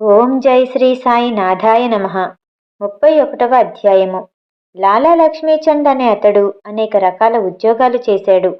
ఓం జై శ్రీ సాయి నాథాయ నమ. ముప్పై ఒకటవ అధ్యాయము. లాలా లక్ష్మీచంద్ అనే అతడు అనేక రకాల ఉద్యోగాలు చేశాడు.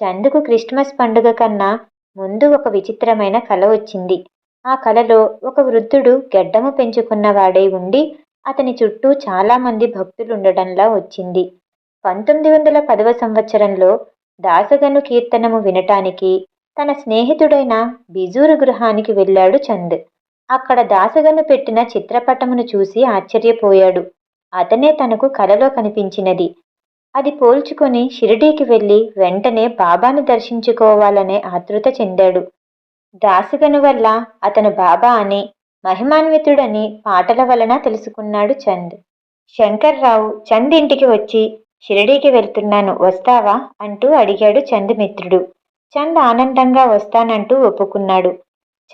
చందుకు క్రిస్మస్ పండుగ కన్నా ముందు ఒక విచిత్రమైన కల వచ్చింది. ఆ కలలో ఒక వృద్ధుడు గెడ్డము పెంచుకున్నవాడై ఉండి అతని చుట్టూ చాలామంది భక్తులుండటంలా వచ్చింది. పంతొమ్మిది వందల పదవ సంవత్సరంలో దాసగను కీర్తనము వినటానికి తన స్నేహితుడైన బిజూరు గృహానికి వెళ్ళాడు చంద్. అక్కడ దాసగను పెట్టిన చిత్రపటమును చూసి ఆశ్చర్యపోయాడు. అతనే తనకు కలలో కనిపించినది. అది పోల్చుకొని షిరిడీకి వెళ్ళి వెంటనే బాబాను దర్శించుకోవాలనే ఆతృత చెందాడు. దాసగను వల్ల అతను బాబా అని మహిమాన్వితుడని పాటల వలన తెలుసుకున్నాడు చంద్. శంకర్రావు చంద్ ఇంటికి వచ్చి షిరిడీకి వెళ్తున్నాను వస్తావా? అంటూ అడిగాడు చంద్ మిత్రుడు. చంద్ ఆనందంగా వస్తానంటూ ఒప్పుకున్నాడు.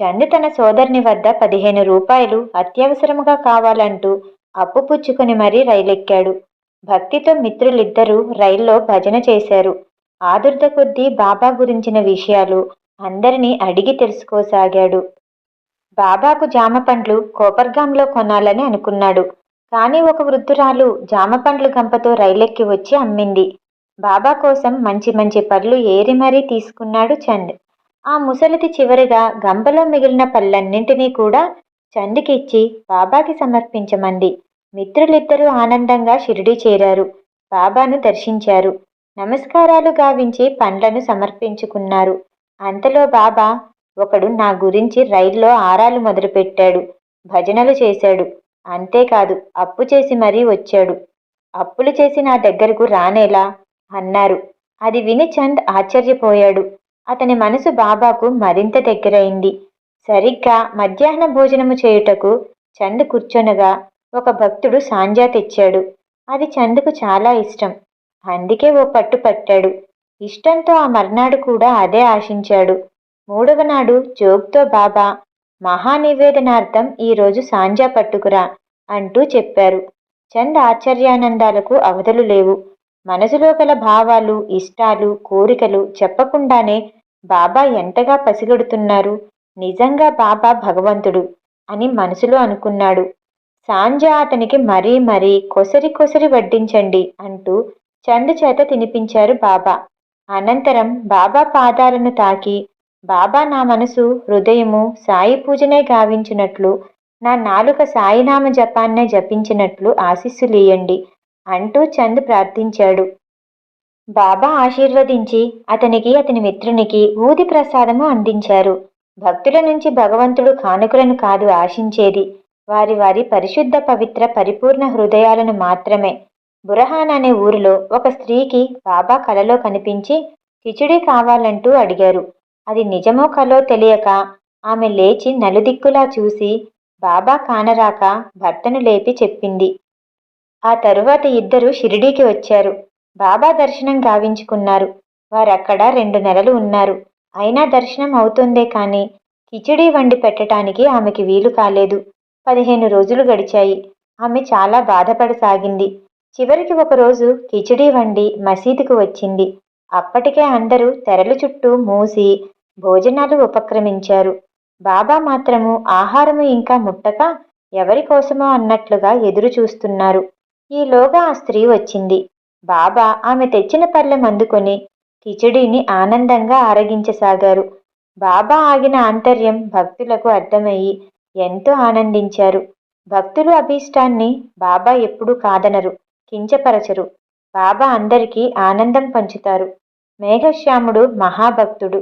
చంద్ తన సోదరుని వద్ద పదిహేను రూపాయలు అత్యవసరముగా కావాలంటూ అప్పు పుచ్చుకుని మరీ రైలెక్కాడు. భక్తితో మిత్రులిద్దరూ రైల్లో భజన చేశారు. ఆదుర్ద కొద్దీ బాబా గురించిన విషయాలు అందరినీ అడిగి తెలుసుకోసాగాడు. బాబాకు జామ పండ్లు కోపర్గాంలో కొనాలని అనుకున్నాడు. కానీ ఒక వృద్ధురాలు జామ పండ్లు గంపతో రైలెక్కి వచ్చి అమ్మింది. బాబా కోసం మంచి మంచి పళ్ళు ఏరి మరీ తీసుకున్నాడు చంద్. ఆ ముసలిది చివరిగా గంపలో మిగిలిన పళ్ళన్నింటినీ కూడా చందికిచ్చి బాబాకి సమర్పించమంది. మిత్రులిద్దరూ ఆనందంగా షిరిడి చేరారు. బాబాను దర్శించారు. నమస్కారాలు గావించి పండ్లను సమర్పించుకున్నారు. అంతలో బాబా ఒకడు నా గురించి రైల్లో ఆరాలు మొదలుపెట్టాడు. భజనలు చేశాడు. అంతేకాదు అప్పు చేసి మరీ వచ్చాడు. అప్పులు చేసి నా దగ్గరకు రానేలా? అన్నారు. అది విని చంద్ ఆశ్చర్యపోయాడు. అతని మనసు బాబాకు మరింత దగ్గరైంది. సరిగ్గా మధ్యాహ్న భోజనము చేయుటకు చంద్ కూర్చొనగా ఒక భక్తుడు సాంజా తెచ్చాడు. అది చందుకు చాలా ఇష్టం. అందుకే ఓ పట్టు పట్టాడు. ఇష్టంతో ఆ మర్నాడు కూడా అదే ఆశించాడు. మూడవ నాడు జోగ్తో బాబా మహానివేదనార్థం ఈరోజు సాంజా పట్టుకురా అంటూ చెప్పారు. చంద్ ఆశ్చర్యానందాలకు అవధులు లేవు. మనసులో గల భావాలు ఇష్టాలు కోరికలు చెప్పకుండానే బాబా ఎంతగా పసిగడుతున్నారు? నిజంగా బాబా భగవంతుడు అని మనసులో అనుకున్నాడు. సాంజా అతనికి మరీ మరీ కొసరి కొసరి వడ్డించండి అంటూ చందు చేత తినిపించారు బాబా. అనంతరం బాబా పాదాలను తాకి బాబా నా మనసు హృదయము సాయి పూజనే గావించినట్లు నా నాలుక సాయినామ జపాన్నే జపించినట్లు ఆశీస్సులీయండి అంటూ చంద్ ప్రార్థించాడు. బాబా ఆశీర్వదించి అతనికి అతని మిత్రునికి ఊది ప్రసాదము అందించారు. భక్తుల నుంచి భగవంతుడు కానుకలను కాదు ఆశించేది. వారి వారి పరిశుద్ధ పవిత్ర పరిపూర్ణ హృదయాలను మాత్రమే. బురహాన్ అనే ఊరిలో ఒక స్త్రీకి బాబా కలలో కనిపించి కిచిడి కావాలంటూ అడిగారు. అది నిజమో కలో తెలియక ఆమె లేచి నలుదిక్కులా చూసి బాబా కానరాక భర్తను లేపి చెప్పింది. ఆ తరువాత ఇద్దరు షిరిడీకి వచ్చారు. బాబా దర్శనం గావించుకున్నారు. వారక్కడ రెండు నెలలు ఉన్నారు. అయినా దర్శనం అవుతుందే కానీ కిచిడీ వండి పెట్టడానికి ఆమెకి వీలు కాలేదు. పదిహేను రోజులు గడిచాయి. ఆమె చాలా బాధపడసాగింది. చివరికి ఒకరోజు కిచిడీ వండి మసీదుకు వచ్చింది. అప్పటికే అందరూ తెరలు చుట్టూ మూసి భోజనాలు ఉపక్రమించారు. బాబా మాత్రము ఆహారము ఇంకా ముట్టక ఎవరి కోసమో అన్నట్లుగా ఎదురు చూస్తున్నారు ఈలోగా ఆ స్త్రీ వచ్చింది. బాబా ఆమె తెచ్చిన పళ్ళెం అందుకొని కిచడీని ఆనందంగా ఆరగించసాగారు. బాబా ఆగిన ఆంతర్యం భక్తులకు అర్థమయ్యి ఎంతో ఆనందించారు. భక్తులు అభీష్టాన్ని బాబా ఎప్పుడూ కాదనరు కించపరచరు. బాబా అందరికీ ఆనందం పంచుతారు. మేఘశ్యాముడు మహాభక్తుడు.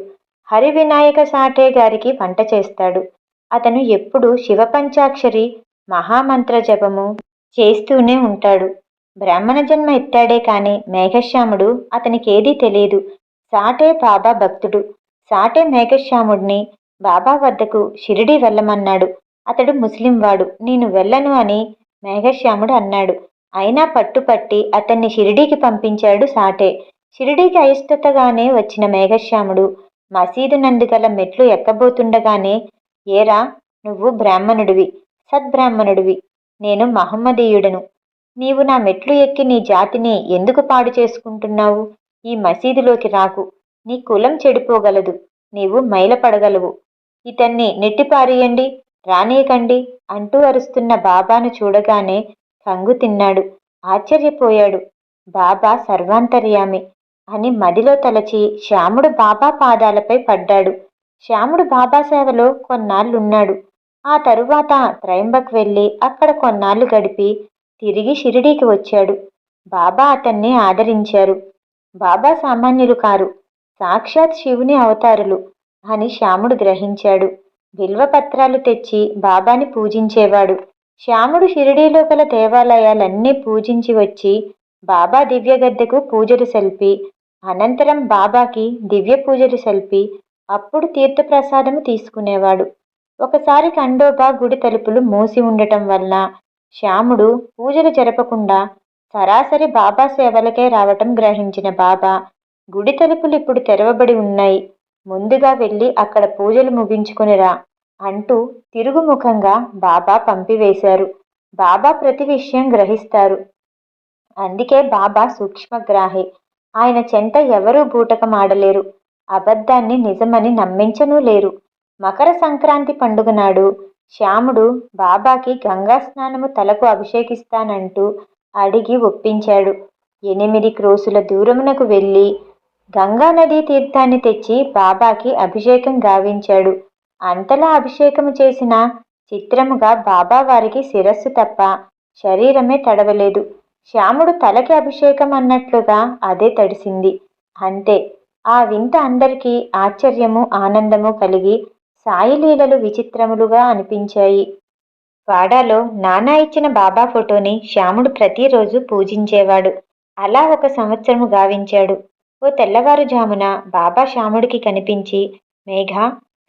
హరి వినాయక సాఠే గారికి వంట చేస్తాడు. అతను ఎప్పుడు శివపంచాక్షరి మహామంత్ర జపము చేస్తూనే ఉంటాడు. బ్రాహ్మణ జన్మ ఎత్తాడే కాని మేఘశ్యాముడు అతనికేదీ తెలియదు. సాటే బాబా భక్తుడు. సాటే మేఘశ్యాముడిని బాబా వద్దకు షిరిడి వెళ్ళమన్నాడు. అతడు ముస్లిం వాడు. నేను వెళ్ళను అని మేఘశ్యాముడు అన్నాడు. అయినా పట్టుపట్టి అతన్ని షిరిడీకి పంపించాడు సాటే. షిరిడీకి అయిష్టతగానే వచ్చిన మేఘశ్యాముడు మసీదు నందుగల మెట్లు ఎక్కబోతుండగానే ఏరా నువ్వు బ్రాహ్మణుడివి. సద్బ్రాహ్మణుడివి. నేను మహమ్మదీయుడను. నీవు నా మెట్లు ఎక్కి నీ జాతిని ఎందుకు పాడు చేసుకుంటున్నావు? ఈ మసీదులోకి రాకు. నీ కులం చెడిపోగలదు. నీవు మైలపడగలవు. ఇతన్ని నెట్టిపారేయండి రానీయకండి అంటూ అరుస్తున్న బాబాను చూడగానే కంగు తిన్నాడు. ఆశ్చర్యపోయాడు. బాబా సర్వాంతర్యామి అని మదిలో తలచి శ్యాముడు బాబా పాదాలపై పడ్డాడు. శ్యాముడు బాబా సేవలో కొన్నాళ్ళున్నాడు. ఆ తరువాత త్రయంబక్ వెళ్ళి అక్కడ కొన్నాళ్ళు గడిపి తిరిగి షిరిడీకి వచ్చాడు. బాబా అతన్ని ఆదరించారు. బాబా సామాన్యులు కారు. సాక్షాత్ శివుని అవతారులు అని శ్యాముడు గ్రహించాడు. బిల్వపత్రాలు తెచ్చి బాబాని పూజించేవాడు. శ్యాముడు షిరిడీలో గల దేవాలయాలన్నీ పూజించి వచ్చి బాబా దివ్యగద్దెకు పూజలు సెల్పి అనంతరం బాబాకి దివ్య పూజలు సెల్పి అప్పుడు తీర్థప్రసాదము తీసుకునేవాడు. ఒకసారి ఖండోబా గుడి తలుపులు మూసి ఉండటం వలన శ్యాముడు పూజలు జరపకుండా సరాసరి బాబా సేవలకే రావటం గ్రహించిన బాబా గుడి తలుపులు ఇప్పుడు తెరవబడి ఉన్నాయి. ముందుగా వెళ్ళి అక్కడ పూజలు ముగించుకునిరా అంటూ తిరుగుముఖంగా బాబా పంపివేశారు. బాబా ప్రతి విషయం గ్రహిస్తారు. అందుకే బాబా సూక్ష్మగ్రాహి. ఆయన చెంత ఎవరూ బూటకమాడలేరు. అబద్ధాన్ని నిజమని నమ్మించనూ లేరు. మకర సంక్రాంతి పండుగ నాడు శ్యాముడు బాబాకి గంగా స్నానము తలకు అభిషేకిస్తానంటూ అడిగి ఒప్పించాడు. ఎనిమిది క్రోసుల దూరమునకు వెళ్ళి గంగా నదీ తీర్థాన్ని తెచ్చి బాబాకి అభిషేకం గావించాడు. అంతలా అభిషేకము చేసిన చిత్రముగా బాబా వారికి శిరస్సు తప్ప శరీరమే తడవలేదు. శ్యాముడు తలకి అభిషేకం అన్నట్లుగా అదే తడిసింది. అంతే. ఆ వింత అందరికీ ఆశ్చర్యము ఆనందము కలిగి సాయిలీలలు విచిత్రములుగా అనిపించాయి. వాడాలో నానా ఇచ్చిన బాబా ఫోటోని శ్యాముడు ప్రతిరోజు పూజించేవాడు. అలా ఒక సంవత్సరము గావించాడు. ఓ తెల్లవారుజామున బాబా శ్యాముడికి కనిపించి మేఘ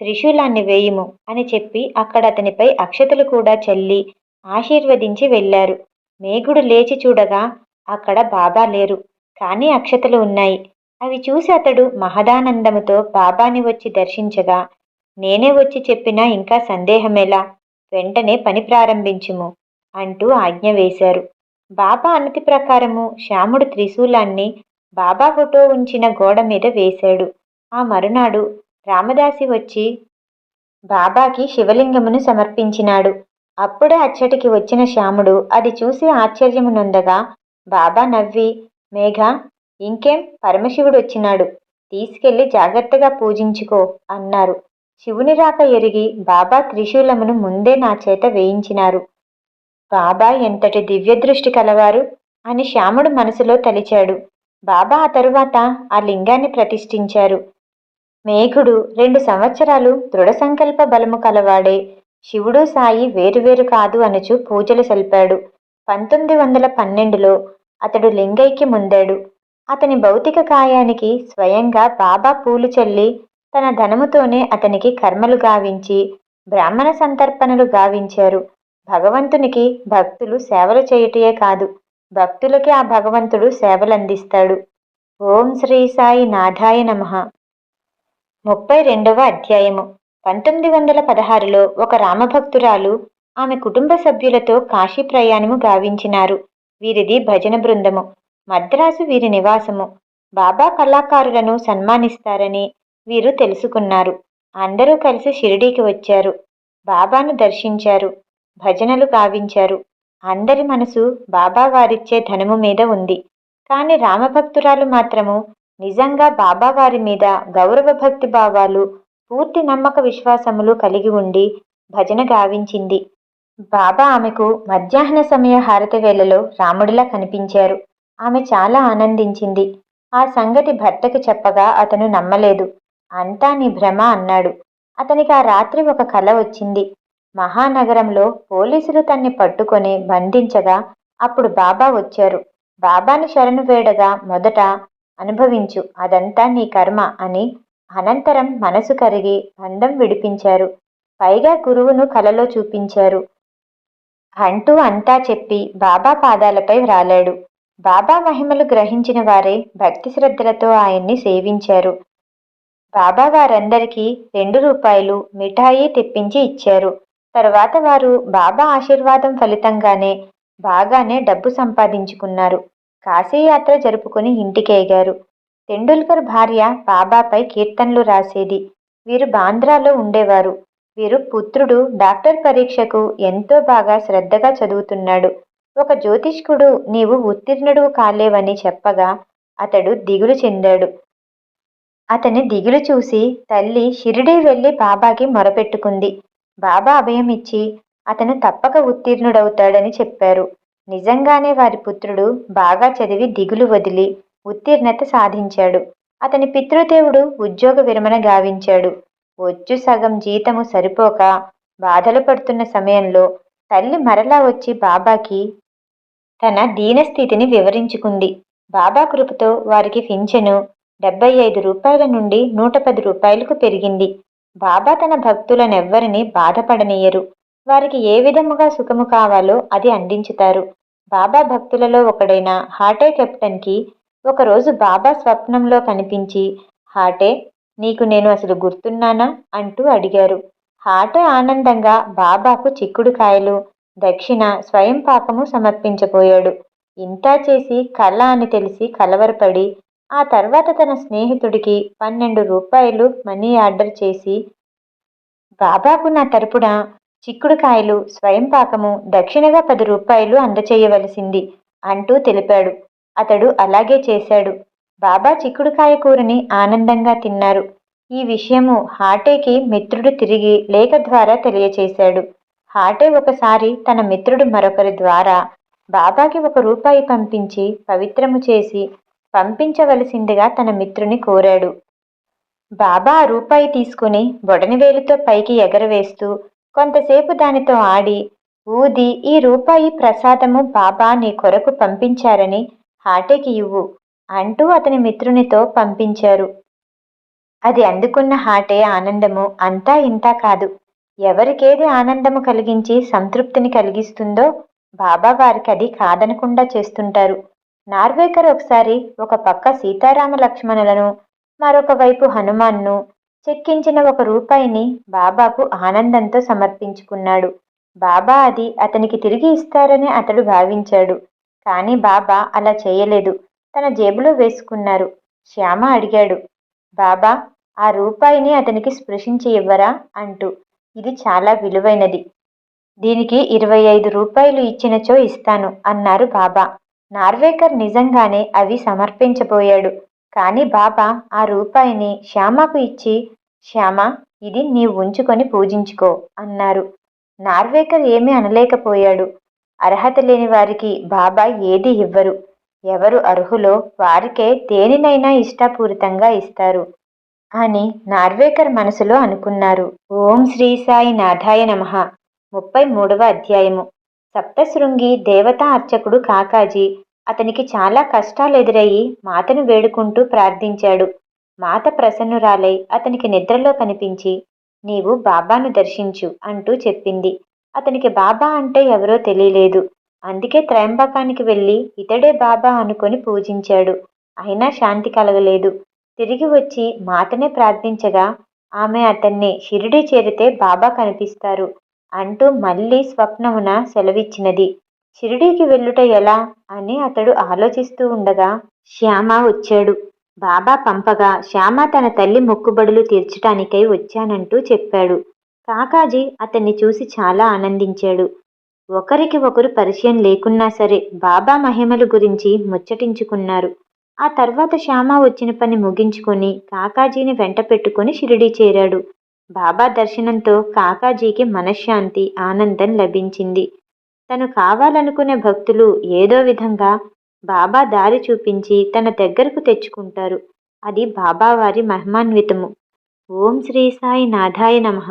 త్రిశూలాన్ని వేయుము అని చెప్పి అక్కడ అతనిపై అక్షతలు కూడా చల్లి ఆశీర్వదించి వెళ్ళారు. మేఘుడు లేచి చూడగా అక్కడ బాబా లేరు. కానీ అక్షతలు ఉన్నాయి. అవి చూసి అతడు మహదానందముతో బాబాని వచ్చి దర్శించగా నేనే వచ్చి చెప్పినా ఇంకా సందేహమేలా? వెంటనే పని ప్రారంభించుము అంటూ ఆజ్ఞ వేశారు. బాబా అనతి ప్రకారము శ్యాముడు త్రిశూలాన్ని బాబా ఫోటో ఉంచిన గోడ మీద వేశాడు. ఆ మరునాడు రామదాసి వచ్చి బాబాకి శివలింగమును సమర్పించినాడు. అప్పుడే అచ్చటికి వచ్చిన శ్యాముడు అది చూసి ఆశ్చర్యమునందగా బాబా నవ్వి మేఘ ఇంకేం? పరమశివుడు వచ్చినాడు. తీసుకెళ్ళి జాగ్రత్తగా పూజించుకో అన్నారు. శివుని రాక ఎరిగి బాబా త్రిశూలమును ముందే నా చేత వేయించినారు. బాబా ఎంతటి దివ్యదృష్టి కలవారు అని శ్యాముడు మనసులో తలిచాడు. బాబా ఆ తరువాత ఆ లింగాన్ని ప్రతిష్ఠించారు. మేఘుడు రెండు సంవత్సరాలు దృఢ సంకల్ప బలము కలవాడే శివుడు సాయి వేరువేరు కాదు అనుచు పూజలు సల్పాడు. పంతొమ్మిది వందల పన్నెండులో అతడు లింగైక్య ముందాడు అతని భౌతిక కాయానికి స్వయంగా బాబా పూలు చల్లి తన ధనముతోనే అతనికి కర్మలు గావించి బ్రాహ్మణ సంతర్పణలు గావించారు. భగవంతునికి భక్తులు సేవలు చేయుటయే కాదు భక్తులకి ఆ భగవంతుడు సేవలందిస్తాడు. ఓం శ్రీ సాయి నాథాయ నమః. ముప్పై రెండవ అధ్యాయము. పంతొమ్మిది వందల పదహారులో ఒక రామభక్తురాలు ఆమె కుటుంబ సభ్యులతో కాశీ ప్రయాణము గావించినారు. వీరిది భజన బృందము. మద్రాసు వీరి నివాసము. బాబా కళాకారులను సన్మానిస్తారని వీరు తెలుసుకున్నారు. అందరూ కలిసి షిరిడీకి వచ్చారు. బాబాను దర్శించారు. భజనలు గావించారు. అందరి మనసు బాబా వారిచ్చే ధనము మీద ఉంది. కాని రామభక్తురాలు మాత్రము నిజంగా బాబా వారి మీద గౌరవ భక్తి భావాలు పూర్తి నమ్మక విశ్వాసములు కలిగి ఉండి భజన గావించింది. బాబా ఆమెకు మధ్యాహ్న సమయ హారతి వేళలో రాముడిలా కనిపించారు. ఆమె చాలా ఆనందించింది. ఆ సంగతి భర్తకు చెప్పగా అతను నమ్మలేదు. అంతా నీ భ్రమ అన్నాడు. అతనికి ఆ రాత్రి ఒక కల వచ్చింది. మహానగరంలో పోలీసులు తన్ని పట్టుకొని బంధించగా అప్పుడు బాబా వచ్చారు. బాబాని శరణు వేడగా మొదట అనుభవించు అదంతా నీ కర్మ అని అనంతరం మనసు కరిగి బంధం విడిపించారు. పైగా గురువును కలలో చూపించారు. అంటూ అంతా చెప్పి బాబా పాదాలపై వ్రాలాడు. బాబా మహిమలు గ్రహించిన వారే భక్తి శ్రద్ధలతో ఆయన్ని సేవించారు. బాబా వారందరికీ రెండు రూపాయలు మిఠాయి తెప్పించి ఇచ్చారు. తర్వాత వారు బాబా ఆశీర్వాదం ఫలితంగానే బాగానే డబ్బు సంపాదించుకున్నారు. కాశీయాత్ర జరుపుకుని ఇంటికేగారు. తెండూల్కర్ భార్య బాబాపై కీర్తనలు రాసేది. వీరు బాంద్రాలో ఉండేవారు. వీరు పుత్రుడు డాక్టర్ పరీక్షకు ఎంతో బాగా శ్రద్ధగా చదువుతున్నాడు. ఒక జ్యోతిష్కుడు నీవు ఉత్తీర్ణుడు కాలేవని చెప్పగా అతడు దిగులు చెందాడు. అతని దిగులు చూసి తల్లి షిరిడీ వెళ్ళి బాబాకి మొరపెట్టుకుంది. బాబా అభయం ఇచ్చి అతను తప్పక ఉత్తీర్ణుడవుతాడని చెప్పారు. నిజంగానే వారి పుత్రుడు బాగా చదివి దిగులు వదిలి ఉత్తీర్ణత సాధించాడు. అతని పితృదేవుడు ఉద్యోగ విరమణ గావించాడు. వచ్చు సగం జీతము సరిపోక బాధలు పడుతున్న సమయంలో తల్లి మరలా వచ్చి బాబాకి తన దీనస్థితిని వివరించుకుంది. బాబా కృపతో వారికి పింఛను డెబ్బై ఐదు రూపాయల నుండి నూట పది రూపాయలకు పెరిగింది. బాబా తన భక్తులనెవ్వరిని బాధపడనీయరు. వారికి ఏ విధముగా సుఖము కావాలో అది అందించుతారు. బాబా భక్తులలో ఒకడైన హాటే కెప్టెన్కి ఒకరోజు బాబా స్వప్నంలో కనిపించి హాటే నీకు నేను అసలు గుర్తున్నానా? అంటూ అడిగారు. హాటే ఆనందంగా బాబాకు చిక్కుడుకాయలు దక్షిణ స్వయం పాకము సమర్పించబోయాడు. ఇంతా చేసి కళ అని తెలిసి కలవరపడి ఆ తర్వాత తన స్నేహితుడికి పన్నెండు రూపాయలు మనీ ఆర్డర్ చేసి బాబాకు నా తరపున చిక్కుడుకాయలు స్వయం పాకము దక్షిణగా పది రూపాయలు అందచేయవలసింది అంటూ తెలిపాడు. అతడు అలాగే చేశాడు. బాబా చిక్కుడుకాయ కూరని ఆనందంగా తిన్నారు. ఈ విషయము హాటేకి మిత్రుడు తిరిగి లేఖ ద్వారా తెలియచేశాడు. హాటే ఒకసారి తన మిత్రుడు మరొకరి ద్వారా బాబాకి ఒక రూపాయి పంపించి పవిత్రము చేసి పంపించవలసిందిగా తన మిత్రుని కోరాడు. బాబా రూపాయి తీసుకుని బొడనివేలుతో పైకి ఎగరవేస్తూ కొంతసేపు దానితో ఆడి ఊది ఈ రూపాయి ప్రసాదము బాబా నీ కొరకు పంపించారని హాటేకి ఇవ్వు అంటూ అతని మిత్రునితో పంపించారు. అది అందుకున్న హాటే ఆనందము అంతా ఇంతా కాదు. ఎవరికేది ఆనందము కలిగించి సంతృప్తిని కలిగిస్తుందో బాబా వారికి అది కాదనకుండా చేస్తుంటారు. నార్వేకర్ ఒకసారి ఒక పక్క సీతారామ లక్ష్మణులను మరొక వైపు హనుమాన్ను చెక్కించిన ఒక రూపాయిని బాబాకు ఆనందంతో సమర్పించుకున్నాడు. బాబా అది అతనికి తిరిగి ఇస్తారని అతడు భావించాడు. కానీ బాబా అలా చేయలేదు. తన జేబులో వేసుకున్నారు. శ్యామ అడిగాడు. బాబా ఆ రూపాయిని అతనికి స్పృశించి ఇవ్వరా? అంటూ. ఇది చాలా విలువైనది. దీనికి ఇరవై ఐదు రూపాయలు ఇచ్చినచో ఇస్తాను అన్నారు బాబా. నార్వేకర్ నిజంగానే అవి సమర్పించబోయాడు. కానీ బాబా ఆ రూపాయిని శ్యామకు ఇచ్చి శ్యామ ఇది నీవు ఉంచుకొని పూజించుకో అన్నారు. నార్వేకర్ ఏమీ అనలేకపోయాడు. అర్హత లేని వారికి బాబా ఏది ఇవ్వరు. ఎవరు అర్హులో వారికే దేనినైనా ఇష్టాపూరితంగా ఇస్తారు అని నార్వేకర్ మనసులో అనుకున్నారు. ఓం శ్రీ సాయి నాథాయ నమ. ముప్పై మూడవ అధ్యాయము. సప్తశృంగి దేవతా అర్చకుడు కాకాజీ అతనికి చాలా కష్టాలు ఎదురయ్యి మాతను వేడుకుంటూ ప్రార్థించాడు. మాత ప్రసన్నురాలై అతనికి నిద్రలో కనిపించి నీవు బాబాను దర్శించు అంటూ చెప్పింది. అతనికి బాబా అంటే ఎవరో తెలియలేదు. అందుకే త్రయంబకానికి వెళ్ళి ఇతడే బాబా అనుకొని పూజించాడు. అయినా శాంతి కలగలేదు. తిరిగి వచ్చి మాతనే ప్రార్థించగా ఆమె అతన్ని షిరిడి చేరితే బాబా కనిపిస్తారు. అంటూ మళ్ళీ స్వప్నమున సెలవిచ్చినది. షిరిడీకి వెళ్ళుట ఎలా? అని అతడు ఆలోచిస్తూ ఉండగా శ్యామ వచ్చాడు. బాబా పంపగా శ్యామ తన తల్లి మొక్కుబడులు తీర్చటానికై వచ్చానంటూ చెప్పాడు. కాకాజీ అతన్ని చూసి చాలా ఆనందించాడు. ఒకరికి ఒకరు పరిచయం లేకున్నా సరే బాబా మహిమల గురించి ముచ్చటించుకున్నారు. ఆ తర్వాత శ్యామ వచ్చిన పని ముగించుకొని కాకాజీని వెంట పెట్టుకుని షిరిడీ చేరాడు. బాబా దర్శనంతో కాకాజీకి మనశ్శాంతి ఆనందం లభించింది. తను కావాలనుకునే భక్తులు ఏదో విధంగా బాబా దారి చూపించి తన దగ్గరకు తెచ్చుకుంటారు. అది బాబా వారి మహిమాన్వితము. ఓం శ్రీ సాయి నాథాయ నమః.